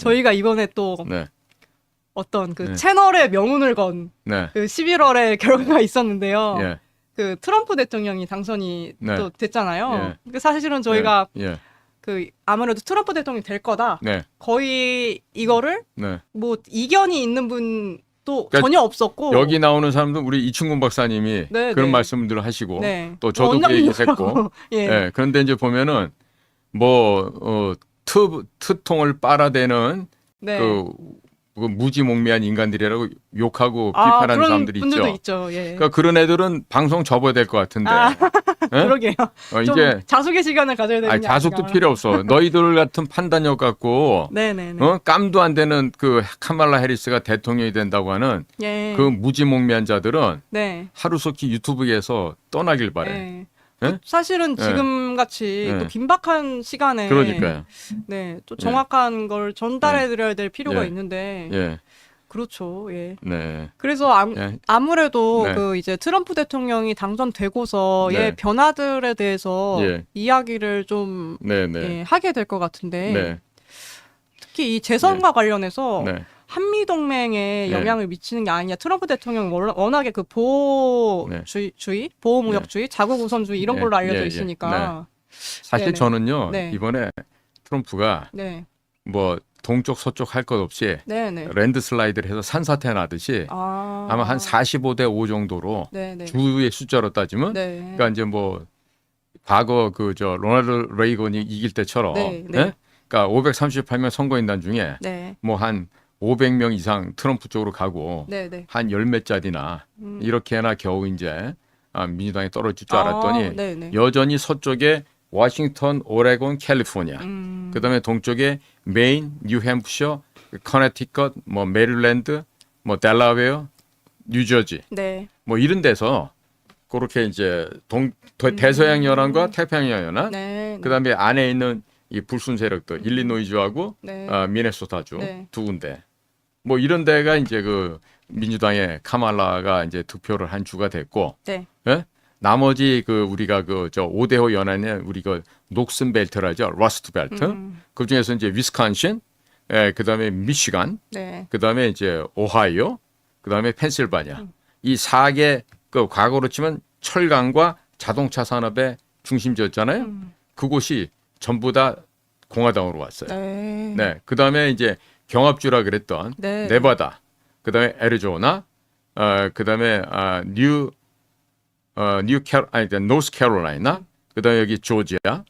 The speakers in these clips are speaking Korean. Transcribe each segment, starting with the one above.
저희가 이번에 또 네. 어떤 그 네. 채널의 명운을 건 그 네. 11월에 결과가 있었는데요. 예. 그 트럼프 대통령이 당선이 네. 또 됐잖아요. 예. 그 사실은 저희가 예. 그 아무래도 트럼프 대통령이 될 거다. 네. 거의 이거를 네. 뭐 이견이 있는 분도 그러니까 전혀 없었고 여기 나오는 사람도 우리 이충근 박사님이 네, 그런 네. 말씀들 하시고 네. 또 저도 그 원장님 얘기했고 뭐라고. 예. 예. 그런데 이제 보면은 뭐 어, 트 트통을 빨아대는 네. 그, 그 무지몽매한 인간들이라고 욕하고 아, 비판하는 그런 사람들이 분들도 있죠. 있죠. 예. 그러니까 그런 애들은 방송 접어야 될 것 같은데. 아, 예? 그러게요. 어, 좀 이제 자숙의 시간을 가져야 되는 게 자숙도. 필요 없어. 너희들 같은 판단력 갖고 네네네. 어? 깜도 안 되는 그 카말라 해리스가 대통령이 된다고 하는 예. 그 무지몽매한 자들은 네. 하루속히 유튜브에서 떠나길 바래. 예. 예? 또 사실은 예. 지금 같이 예. 또 긴박한 시간에 그러니까요. 네, 또 정확한 걸 전달해 드려야 될 필요가 예. 있는데 예. 그렇죠. 예. 네. 그래서 암, 예. 아무래도 네. 그 이제 트럼프 대통령이 당선되고서의 네. 변화들에 대해서 예. 이야기를 좀 네, 네. 예, 하게 될 것 같은데 네. 특히 이 재선과 관련해서 네. 한미 동맹에 네. 영향을 미치는 게 아니냐. 트럼프 대통령 이 워낙에 그 보호주의, 주의, 보호무역주의, 자국 우선주의 이런 네. 걸로 알려져 예, 예. 있으니까. 사실 네네. 저는요. 네. 이번에 트럼프가 네, 뭐 동쪽 서쪽 할 것 없이 네, 네. 랜드 슬라이드를 해서 산사태 나듯이 아, 아마 한 45대 5 정도로 네, 네. 주의 숫자로 따지면 네. 그러니까 이제 뭐 과거 그 저 로널드 레이건이 이길 때처럼 네, 네. 예? 그러니까 538명 선거인단 중에 네, 뭐한 500명 이상 트럼프 쪽으로 가고 네, 네. 한 열몇 자리나 음. 이렇게나 겨우 이제 아, 민주당이 떨어질 줄 알았더니 아, 네, 네. 여전히 서쪽에 워싱턴, 오레곤, 캘리포니아, 음, 그다음에 동쪽에 메인, 뉴햄프셔, 커네티컷, 뭐 메릴랜드, 뭐 델라웨어, 뉴저지, 네. 뭐 이런 데서 그렇게 이제 동 대- 대서양 연안과 태평양 연안, 음. 네. 그다음에 안에 있는 이 불순 세력들, 일리노이주하고 네. 아, 미네소타주 네. 두 군데. 뭐 이런 데가 이제 그 민주당의 카말라가 이제 득표를 한 주가 됐고, 네. 예? 나머지 그 우리가 그 저 오대호 연안에 우리 그 녹슨 벨트라죠, 러스트 벨트. 음, 그 중에서 이제 위스콘신, 예, 그다음에 미시간, 네. 그다음에 이제 오하이오, 그다음에 펜실바니아. 음. 이사개그 과거로 치면 철강과 자동차 산업의 중심지였잖아요. 음, 그곳이 전부 다 공화당으로 왔어요. 네. 네. 그다음에 이제 경합주라 그랬던 네. 네바다, 그다음에 애리조나, 어, 그다음에 아, 뉴 어, 뉴 캐, 아니 노스 캐롤라이나, 그다음에 여기 조지아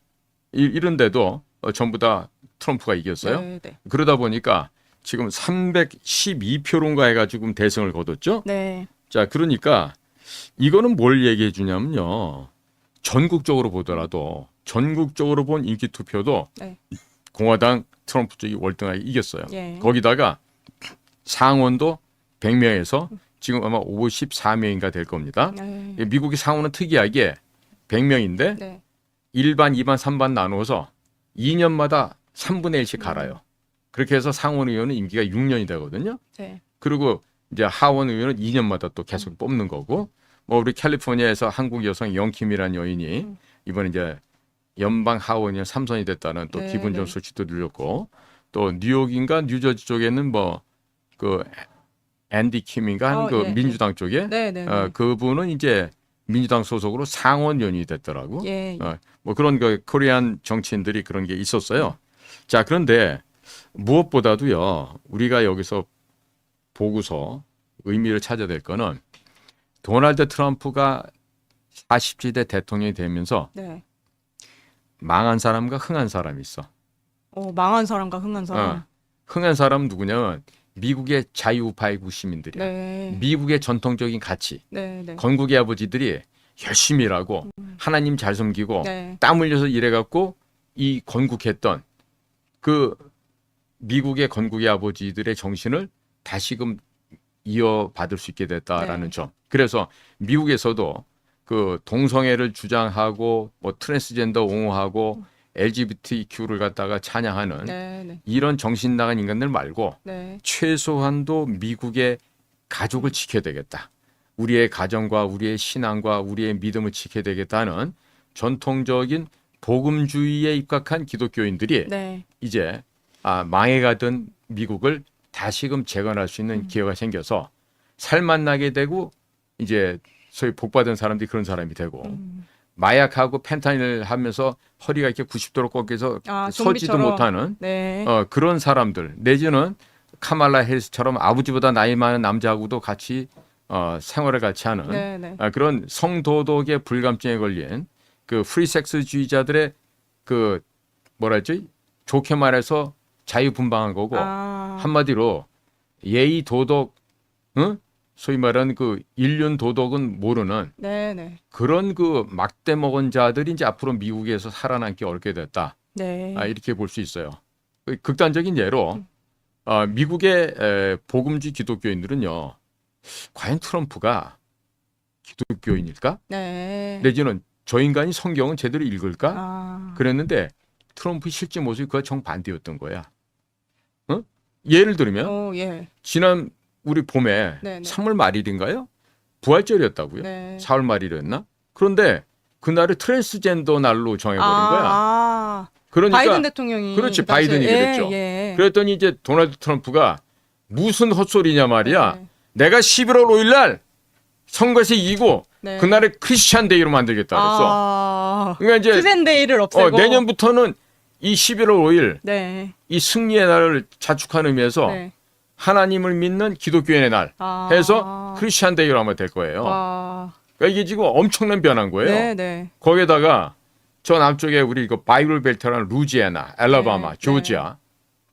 이, 이런 데도 어, 전부 다 트럼프가 이겼어요. 네, 네. 그러다 보니까 지금 312표론가 해가지고 대승을 거뒀죠. 네. 자, 그러니까 이거는 뭘 얘기해 주냐면요. 전국적으로 보더라도 전국적으로 본 인기 투표도 네. 공화당 트럼프 쪽이 월등하게 이겼어요. 예. 거기다가 상원도 100명에서 지금 아마 54명인가 될 겁니다. 네. 미국의 상원은 특이하게 100명인데 네. 일반, 2반, 3반 나누어서 2년마다 3분의 1씩 갈아요. 그렇게 해서 상원 의원은 임기가 6년이 되거든요. 네. 그리고 이제 하원 의원은 2년마다 또 계속 뽑는 거고 뭐 우리 캘리포니아에서 한국 여성 영킴이라는 여인이 음. 이번에 이제 연방 하원 의원 3선이 됐다는 또 네, 기분 좋은 네. 소식도 들렸고 또 뉴욕인가 뉴저지 쪽에는 뭐그 앤디 킴인가 하는 어, 그 예, 민주당 쪽에 네, 네. 어, 그분은 이제 민주당 소속으로 상원 의원이 됐더라고. 예. 어, 뭐 그런 그 코리안 정치인들이 그런 게 있었어요. 자, 그런데 무엇보다도요, 우리가 여기서 보고서 의미를 찾아야 될 거는 도널드 트럼프가 40지대 대통령이 되면서 네. 망한 사람과 흥한 사람이 있어. 어, 망한 사람과 흥한 사람. 어. 흥한 사람은 누구냐면 미국의 자유파이구 시민들이야. 네. 미국의 전통적인 가치, 네, 네. 건국의 아버지들이 열심히 일하고 하나님 잘 섬기고 네. 땀 흘려서 일해갖고 이 건국했던 그 미국의 건국의 아버지들의 정신을 다시금 이어받을 수 있게 됐다라는 네. 점. 그래서 미국에서도 그 동성애를 주장하고 뭐 트랜스젠더 옹호하고 LGBTQ를 갖다가 찬양하는 네, 네. 이런 정신 나간 인간들 말고 네. 최소한도 미국의 가족을 지켜야 되겠다. 우리의 가정과 우리의 신앙과 우리의 믿음을 지켜야 되겠다는 전통적인 복음주의에 입각한 기독교인들이 네. 이제 아, 망해가던 미국을 다시금 재건할 수 있는 음. 기회가 생겨서 살맛나게 되고 이제 소위 복받은 사람들이 그런 사람이 되고 음. 마약하고 펜타닐 하면서 허리가 이렇게 90도로 꺾여서 아, 서지도 좀비처럼. 못하는 네. 어, 그런 사람들 내지는 카말라 해리스처럼 아버지보다 나이 많은 남자하고도 같이 어, 생활을 같이 하는 네, 네. 아, 그런 성도덕의 불감증에 걸린 그 프리섹스주의자들의 그 뭐랄지 좋게 말해서 자유분방한 거고 아. 한마디로 예의 도덕, 응? 소위 말하는 그 인륜 도덕은 모르는 네, 네. 그런 그 막대 먹은 자들이 이제 앞으로 미국에서 살아남기 어렵게 됐다. 네. 아, 이렇게 볼 수 있어요. 그 극단적인 예로 음. 아, 미국의 에, 복음주의 기독교인들은요, 과연 트럼프가 기독교인일까? 네. 내지는 저 인간이 성경은 제대로 읽을까? 아. 그랬는데 트럼프 실제 모습이 그와 정반대였던 거야. 어? 예를 들면 어, 예. 지난 우리 봄에 네네. 3월 말일인가요? 부활절이었다고요. 네. 4월 말일이었나? 그런데 그날을 트랜스젠더 날로 정해버린 거야. 아, 그러니까 바이든 대통령이 그렇지, 그 당시에- 바이든이 예, 그랬죠. 예. 그랬더니 이제 도널드 트럼프가 무슨 헛소리냐 말이야. 네. 내가 11월 5일 날 선거에서 이기고 네. 그날을 크리스찬 데이로 만들겠다 그랬어. 아, 그러니까 이제 투센데이를 어, 없애고 내년부터는 이 11월 5일 네. 이 승리의 날을 자축하는 의미에서 네. 하나님을 믿는 기독교인의 날 아. 해서 크리스찬 데이로 하면 될 거예요. 와. 그러니까 이게 지금 엄청난 변한 거예요. 네, 네. 거기에다가 저 남쪽에 우리 그 바이블 벨트라는 루지애나, 알라바마, 네, 조지아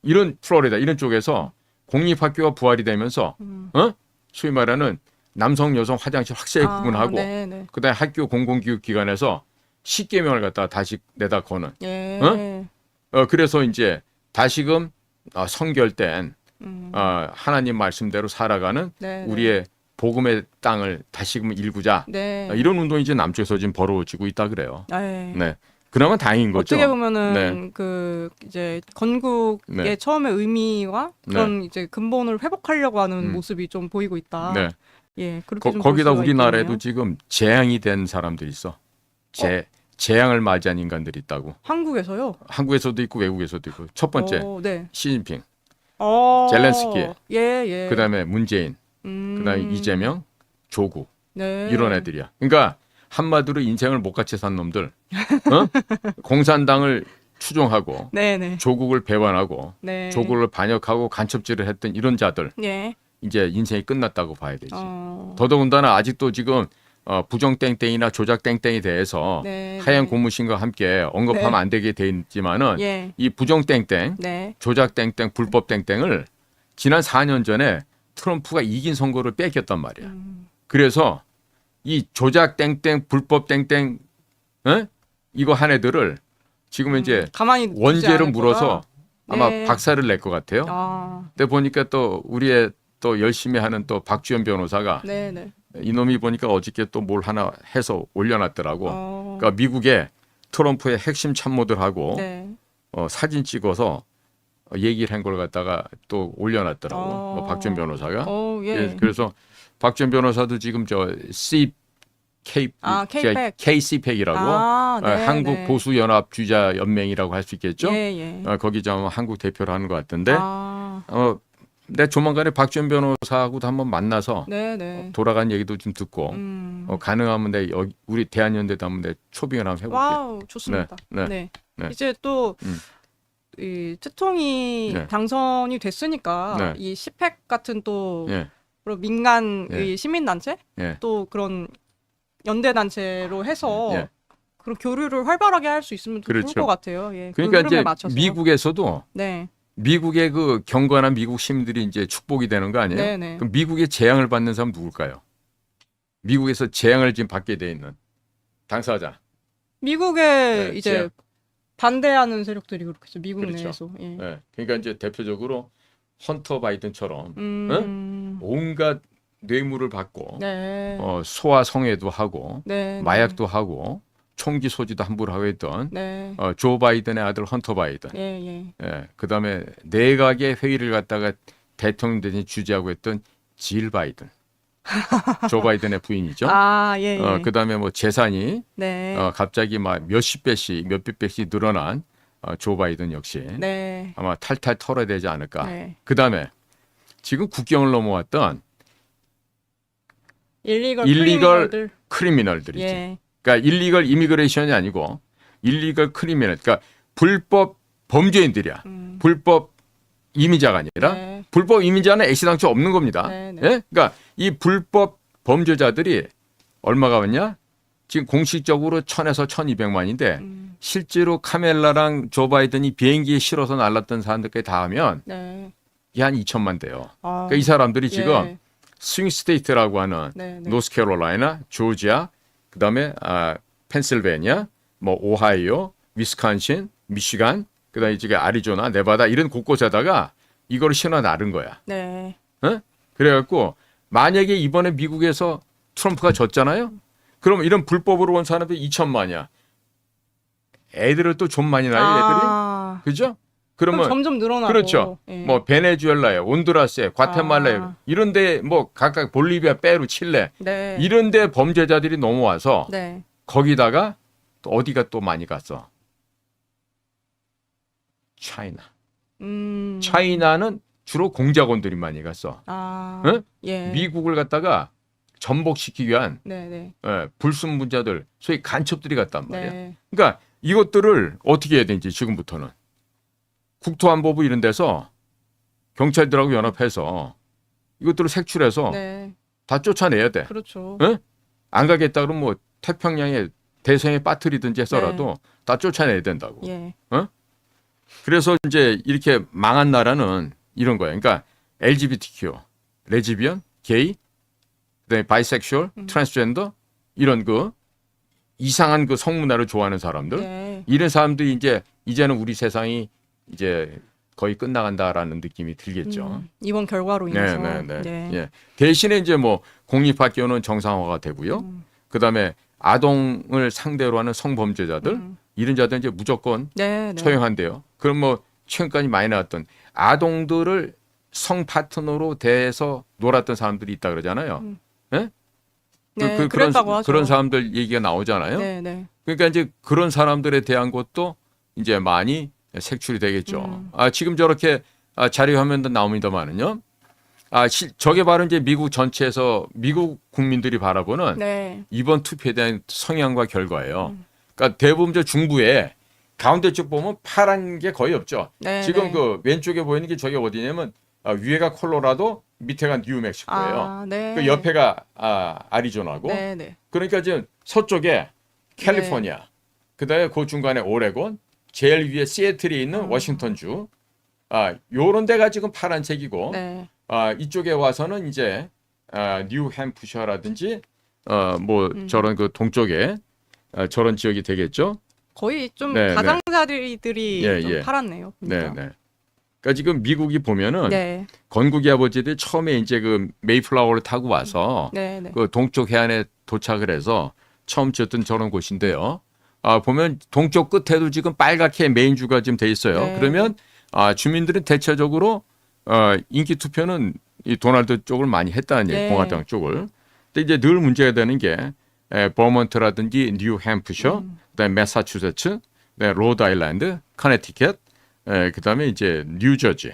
이런 플로리다 이런 쪽에서 공립학교가 부활이 되면서 음. 어? 소위 말하는 남성 여성 화장실 확실히 아, 구분하고 네, 네. 그다음에 학교 공공교육 기관에서 십계명을 갖다가 다시 내다 거는 예. 어? 어 그래서 이제 다시금 어, 성결된 음. 어, 하나님 말씀대로 살아가는 네, 네. 우리의 복음의 땅을 다시금 일구자 네. 어, 이런 운동이 이제 남쪽에서 지금 벌어지고 있다 그래요. 네. 네. 그나마 다행인 거죠. 어떻게 보면은 네. 그 이제 건국의 네. 처음의 의미와 그런 이제 근본을 회복하려고 하는 음. 모습이 좀 보이고 있다. 네. 예, 그렇게 거, 수가 우리나라에도 있겠네요. 지금 재앙이 된 사람들이 있어. 재 재앙을 맞이한 인간들이 있다고. 한국에서요. 한국에서도 있고 외국에서도 있고. 첫 번째 어, 네. 시진핑, 어, 젤렌스키. 예, 예. 그다음에 문재인, 음. 그다음에 이재명, 조국 네. 이런 애들이야. 그러니까 한마디로 인생을 못 같이 산 놈들, 어? 공산당을 추종하고 네, 네. 조국을 배반하고 네. 조국을 반역하고 간첩질을 했던 이런 자들 예. 이제 인생이 끝났다고 봐야 되지. 어. 더더군다나 아직도 지금 어, 부정 땡땡이나 조작 땡땡에 대해서 네. 하얀 네. 고무신과 함께 언급하면 네. 안 되게 돼 있지만은 예. 이 부정 땡땡, 네. 조작 땡땡, 불법 땡땡을 지난 4년 전에 트럼프가 이긴 선거를 뺏겼단 말이야. 음. 그래서 이 조작 땡땡, 불법 땡땡, 에? 이거 한 애들을 지금 이제 음, 두지 원죄를 물어서 거다. 아마 네. 박사를 낼것 같아요. 아. 근데 보니까 또 우리의 또 열심히 하는 또 박주현 변호사가 네, 네. 이놈이 보니까 어저께 또 뭘 하나 해서 올려놨더라고. 어. 그러니까 미국의 트럼프의 핵심 참모들하고 네. 어, 사진 찍어서 어, 얘기를 한 걸 갖다가 또 올려놨더라고. 어. 뭐 박준 변호사가. 어, 예. 예, 그래서 박준 변호사도 지금 저 C K 아. KC팩이라고 아, 네, 한국 네. 보수 연합 주자 연맹이라고 할 수 있겠죠. 예, 예. 어, 거기 좀 한국 대표를 하는 것 같은데. 아. 어, 내 조만간에 박준 변호사하고도 한번 만나서 네, 네. 돌아간 얘기도 좀 듣고 음. 어, 가능하면 내 여기 우리 대한연대도 한번 내 초빙을 한번 해볼게. 와우, 좋습니다. 네, 네. 네, 네. 이제 또 음. 이 특통이 네. 당선이 됐으니까 네. 이 시팩 같은 또 예, 그런 민간 예. 의 시민단체 예. 또 그런 연대 단체로 해서 예. 그런 교류를 활발하게 할 수 있으면 더 그렇죠. 좋을 것 같아요. 예. 그 그러니까 흐름에 이제 맞춰서. 미국에서도 네, 미국의 그 경건한 미국 시민들이 이제 축복이 되는 거 아니에요? 네, 네. 그럼 미국의 재앙을 받는 사람 누굴까요? 미국에서 재앙을 지금 받게 돼 있는 당사자. 미국에 네, 이제 재앙. 반대하는 세력들이 그렇겠죠. 미국 그렇죠. 내에서. 예. 예. 그러니까 이제 대표적으로 헌터 바이든처럼 음. 온갖 뇌물을 받고 네. 어, 소아 성애도 하고 네. 마약도 하고 총기 소지도 함부로 하고 있던 네. 어, 조 바이든의 아들 헌터 바이든. 예, 예. 예. 그다음에 내각의 회의를 갖다가 대통령 대신 주재하고 했던 질 바이든. 조 바이든의 부인이죠. 아, 예, 예. 어, 그다음에 뭐 재산이 네. 어, 갑자기 막 몇십 배씩 몇백 배씩 늘어난 어, 조 바이든 역시 네. 아마 탈탈 털어야 되지 않을까. 네. 그 다음에 지금 국경을 넘어왔던 일리걸 일리걸 크리미널들. 크리미널들이지. 예. 그러니까 일리걸 이미그레이션이 아니고 일리걸 크리미널. 그러니까 불법 범죄인들이야. 음. 불법 이민자가 아니라 네. 불법 이민자는 애시당초 없는 겁니다. 네, 네. 예? 그러니까 이 불법 범죄자들이 얼마가 왔냐? 지금 공식적으로 1000에서 1200만인데 음. 실제로 카멜라랑 조 바이든이 비행기에 실어서 날랐던 사람들까지 다 하면 네. 이게 한 2천만 돼요. 아. 그러니까 이 사람들이 지금 예. 스윙 스테이트라고 하는 네, 네. 노스캐롤라이나, 조지아, 그 다음에 아, 펜실베니아, 뭐 오하이오, 위스콘신, 미시간, 그다음에 이쪽에 아리조나, 네바다 이런 곳곳에다가 이거를 신어 나른 거야. 네. 어? 그래갖고 만약에 이번에 미국에서 트럼프가 졌잖아요. 그럼 이런 불법으로 온 사람들이 2천만이야. 애들을 또 좀 많이 낳아요, 애들이. 아. 그죠? 그러면 점점 늘어나고. 그렇죠. 예. 뭐 베네수엘라에, 온두라스에, 과테말라에 아. 이런데 뭐 각각 볼리비아, 페루, 칠레 네. 이런데 범죄자들이 넘어와서 네. 거기다가 또 어디가 또 많이 갔어? 차이나. 음. 차이나는 주로 공작원들이 많이 갔어. 아. 응? 예. 미국을 갖다가 전복시키기 위한 네, 네. 예, 불순분자들, 소위 간첩들이 갔단 말이야. 네. 그러니까 이것들을 어떻게 해야 되는지 지금부터는 국토안보부 이런 데서 경찰들하고 연합해서 이것들을 색출해서 네. 다 쫓아내야 돼. 그렇죠. 응? 안 가겠다 그러면 뭐 태평양에 대성에 빠뜨리든지 해서라도 다 쫓아내야 된다고. 예. 그래서 이제 이렇게 망한 나라는 이런 거예요. 그러니까 LGBTQ, 레즈비언, 게이, 그다음에 바이섹슈얼, 음. 트랜스젠더 이런 그 이상한 그 성문화를 좋아하는 사람들 네. 이런 사람들이 이제 이제는 우리 세상이 이제 거의 끝나간다라는 느낌이 들겠죠. 음, 이번 결과로 네, 인해서. 네, 네. 네. 예. 대신에 이제 뭐 공립학교는 정상화가 되고요. 음. 그다음에 아동을 상대로 하는 성범죄자들 음. 이런 자들 이제 무조건 네, 네. 처형한대요. 그럼 뭐 최근까지 많이 나왔던 아동들을 성 파트너로 대해서 놀았던 사람들이 있다 그러잖아요. 음. 예? 네, 그 런 그랬다고 하죠. 그런 사람들 얘기가 나오잖아요. 네, 네. 그러니까 이제 그런 사람들에 대한 것도 이제 많이 색출이 되겠죠. 음. 아, 지금 저렇게 아, 자료 화면도 나옵니다만은요. 아, 시, 저게 바로 이제 미국 전체에서 미국 국민들이 바라보는 네. 이번 투표에 대한 성향과 결과예요. 음. 그러니까 대부분 저 중부에 가운데 쪽 보면 파란 게 거의 없죠. 네. 지금 네. 그 왼쪽에 보이는 게 저게 어디냐면 아, 위에가 콜로라도, 밑에가 뉴멕시코예요. 아, 네. 그 옆에가 아, 아리조나고. 네, 네. 그러니까 지금 서쪽에 캘리포니아, 그다음에 그 중간에 오레곤, 제일 위에 시애틀에 있는 아. 워싱턴주, 아 요런 데가 지금 파란색이고, 네. 아 이쪽에 와서는 이제 아, 뉴햄프셔라든지 어뭐 음. 저런 그 동쪽에 아, 저런 지역이 되겠죠. 거의 좀 네, 네. 가장자리들이 예, 좀 예. 팔았네요. 네, 보니까. 네. 그러니까 지금 미국이 보면은 네. 건국이 아버지들이 처음에 이제 그 메이플라워를 타고 와서 네, 네. 그 동쪽 해안에 도착을 해서 처음 지었던 저런 곳인데요. 아, 보면 동쪽 끝에도 지금 빨갛게 메인주가 지금 돼 있어요. 네. 그러면 아, 주민들은 대체적으로 어, 인기 투표는 이 도널드 쪽을 많이 했다는 얘기, 네. 공화당 쪽을. 근데 이제 늘 문제가 되는 게 에, 버먼트라든지 뉴햄프셔, 음. 그다음에 매사추세츠, 네, 로드아일랜드, 커네티켓, 에, 그다음에 이제 뉴저지,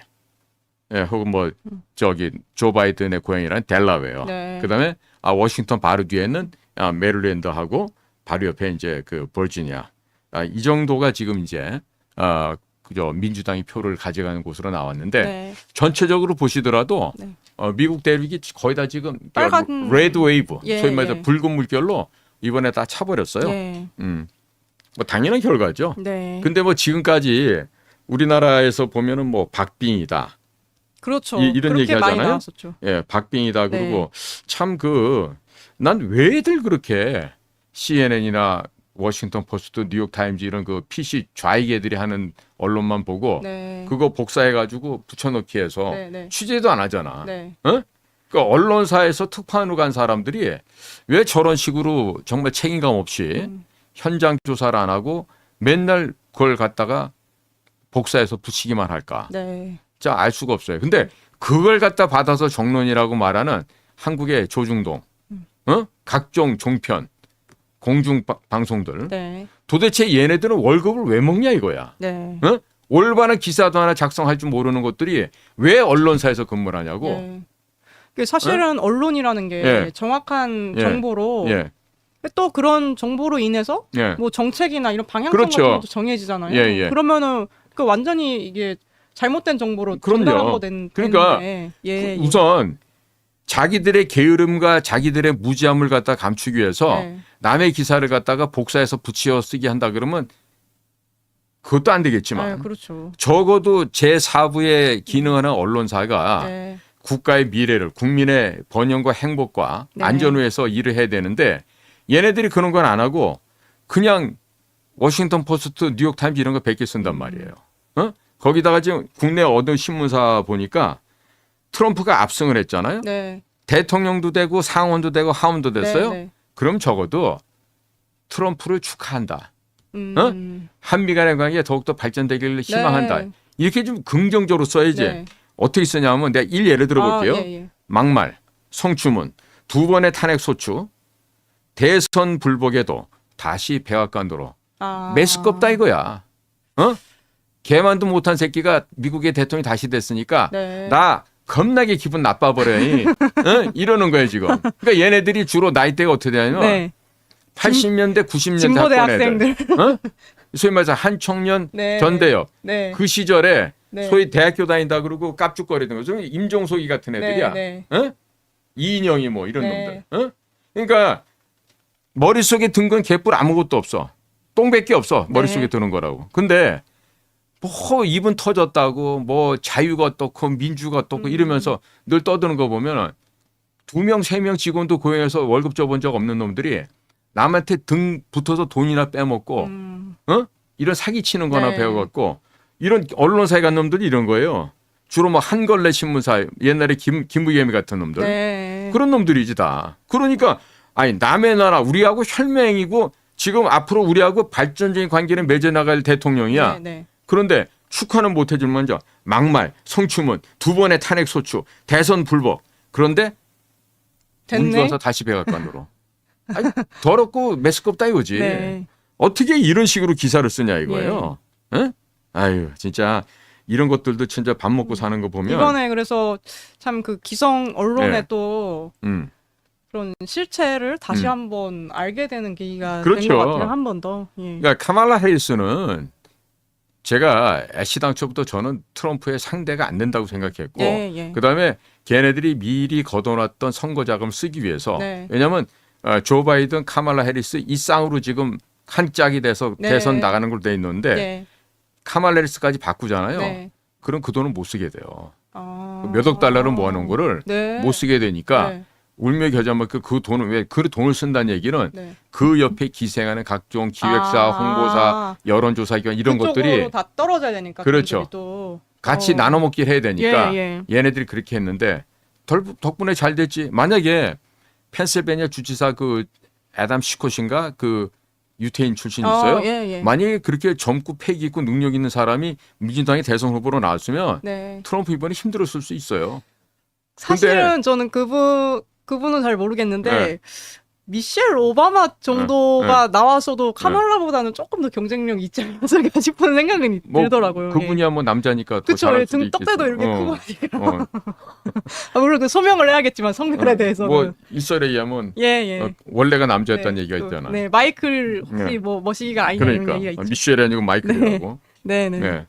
에, 혹은 뭐 저기 조 바이든의 고향이란 델라웨어. 네. 그다음에 아 워싱턴 바로 뒤에는 아 메릴랜드하고 바로 옆에 이제 그 버지니아. 아, 이 정도가 지금 이제 아 그저 민주당이 표를 가져가는 곳으로 나왔는데 네. 전체적으로 보시더라도 네. 어, 미국 대륙이 거의 다 지금 빨간- 레드 웨이브, 예, 소위 말해서 예. 붉은 물결로 이번에 다 차버렸어요. 네. 음, 뭐 당연한 결과죠. 네. 근데 뭐 지금까지 우리나라에서 보면은 뭐 박빙이다. 그렇죠. 이- 이런 그렇게 얘기 하잖아요. 예, 박빙이다. 네. 그리고 참 그 난 왜들 그렇게 CNN이나 워싱턴 포스트, 뉴욕 타임즈 이런 그 PC 좌익애들이 하는 언론만 보고 네. 그거 복사해 가지고 붙여넣기 해서 네, 네. 취재도 안 하잖아. 네. 그 언론사에서 특파원으로 간 사람들이 왜 저런 식으로 정말 책임감 없이 음. 현장 조사를 안 하고 맨날 그걸 갖다가 복사해서 붙이기만 할까? 네. 진짜 알 수가 없어요. 근데 그걸 갖다 받아서 정론이라고 말하는 한국의 조중동, 음. 어? 각종 종편 공중 바- 방송들 네. 도대체 얘네들은 월급을 왜 먹냐 이거야. 네. 어? 올바른 기사도 하나 작성할 줄 모르는 것들이 왜 언론사에서 근무를 하냐고. 네. 그 사실은 언론이라는 게 예. 정확한 예. 정보로 예, 또 그런 정보로 인해서 예. 뭐 정책이나 이런 방향성 그렇죠. 같은 것도 정해지잖아요. 예, 예. 그러면은 그 완전히 이게 잘못된 정보로 거 된, 그러니까. 예, 예. 우선 자기들의 게으름과 자기들의 무지함을 갖다 감추기 위해서 네. 남의 기사를 갖다가 복사해서 붙여 쓰기 한다 그러면 그것도 안 되겠지만 아, 그렇죠. 적어도 제 4부에 기능하는 언론사가 네. 국가의 미래를 국민의 번영과 행복과 네. 안전을 위해서 일을 해야 되는데 얘네들이 그런 건 안 하고 그냥 워싱턴 포스트, 뉴욕 타임즈 이런 거 100개 쓴단 말이에요. 어? 거기다가 지금 국내 어느 신문사 보니까 트럼프가 압승을 했잖아요. 네. 대통령도 되고 상원도 되고 하원도 됐어요. 네, 네. 그럼 적어도 트럼프를 축하한다. 음, 어? 한미 간의 관계가 더욱더 발전되기를 희망한다. 네. 이렇게 좀 긍정적으로 써야지. 네. 어떻게 쓰냐면 내가 일 예를 들어볼게요. 아, 예, 예. 막말, 성추문, 두 번의 탄핵 소추, 대선 불복에도 다시 백악관으로 아. 메스껍다 이거야. 어? 개만도 못한 새끼가 미국의 대통령이 다시 됐으니까 네. 나 겁나게 기분 나빠버려요. 어? 이러는 거예요 지금. 그러니까 얘네들이 주로 나이대가 어떻게 되냐면 네. 80년대, 90년대 진보대 학번 애들. 학생들. 어? 소위 말해서 한청년 네. 전대협 네. 그 시절에 네. 소위 대학교 다닌다 그러고 깝죽거리던 거죠. 임종석이 같은 애들이야. 네. 어? 이인영이 뭐 이런 네. 놈들. 어? 그러니까 머릿속에 든 건 개뿔 아무것도 없어. 똥밖에 없어. 머릿속에 네. 드는 거라고. 근데 뭐 입은 터졌다고 뭐 자유가 어떻고 민주가 어떻고 음. 이러면서 늘 떠드는 거 보면은 두 명, 세 명 직원도 고용해서 월급 줘본 적 없는 놈들이 남한테 등 붙어서 돈이나 빼먹고 음, 어? 이런 사기 치는 거나 네. 배워갖고 이런 언론사에 간 놈들이 이런 거예요. 주로 뭐 한걸레 신문사 옛날에 김 김부겸이 같은 놈들 네. 그런 놈들이지 다. 그러니까 아니 남의 나라 우리하고 혈맹이고 지금 앞으로 우리하고 발전적인 관계를 맺어 나갈 대통령이야. 네, 네. 그런데 축하는 못 해줄 먼저 막말, 성추문, 두 번의 탄핵 소추, 대선 불복. 그런데 운 됐네. 좋아서 다시 백악관으로. 아니, 더럽고 메스껍다 이거지. 네. 어떻게 이런 식으로 기사를 쓰냐 이거예요. 예? 아유 진짜 이런 것들도 진짜 밥 먹고 사는 거 보면 이번에 그래서 참 그 기성 언론의 네. 또 음, 그런 실체를 다시 음. 한번 알게 되는 계기가 된 그렇죠. 것 같아요. 한 번 더. 예. 그러니까 카말라 해리스는 제가 애시 당초부터 저는 트럼프의 상대가 안 된다고 생각했고 예, 예. 그다음에 걔네들이 미리 걷어놨던 선거 자금을 쓰기 위해서 네. 왜냐하면 어, 조 바이든 카말라 해리스 이 쌍으로 지금 한 짝이 돼서 네. 대선 나가는 걸로 돼 있는데 네. 카말라 해리스까지 바꾸잖아요. 네. 그럼 그 돈은 못 쓰게 돼요. 아. 몇억 달러를 모아놓은 거를 네. 못 쓰게 되니까 네. 울며 겨자 먹그 그 돈을 왜 그 돈을 쓴다는 얘기는 네. 그 옆에 기생하는 각종 기획사, 아. 홍보사, 여론조사기관 이런 것들이 다 떨어져야 되니까 그렇죠. 또. 같이 어. 나눠 먹기를 해야 되니까 예, 얘네들이 그렇게 했는데 덜, 덕분에 잘 됐지. 만약에 펜실베니아 주지사 그 애담 시콧인가 그 유태인 출신 있어요. 어, 예, 예. 만약에 그렇게 젊고 패기 있고 능력 있는 사람이 민주당의 대선 후보로 나왔으면 네. 트럼프 이번에 힘들었을 수 있어요. 사실은 저는 그분 그분은 잘 모르겠는데 네. 미셸 오바마 정도가 나와서도 카말라보다는 조금 더 경쟁력 있지 않았을까 싶은 생각은 뭐 들더라고요. 예. 그분이야 뭐 남자니까 더 그쵸, 잘할 예, 수도 등 있겠어. 떡대도 이렇게 어, 크고 하니까. 어. 아, 물론 그 소명을 해야겠지만 성별에 대해서는. 뭐 일설에 의하면 예, 예. 어, 원래가 남자였다는 네, 얘기가 그, 있잖아. 네, 마이클 혹시 네. 뭐 머시기가 아니냐 그러니까 얘기가 있죠. 미셸이 아니고 마이클이라고. 네, 네. 네.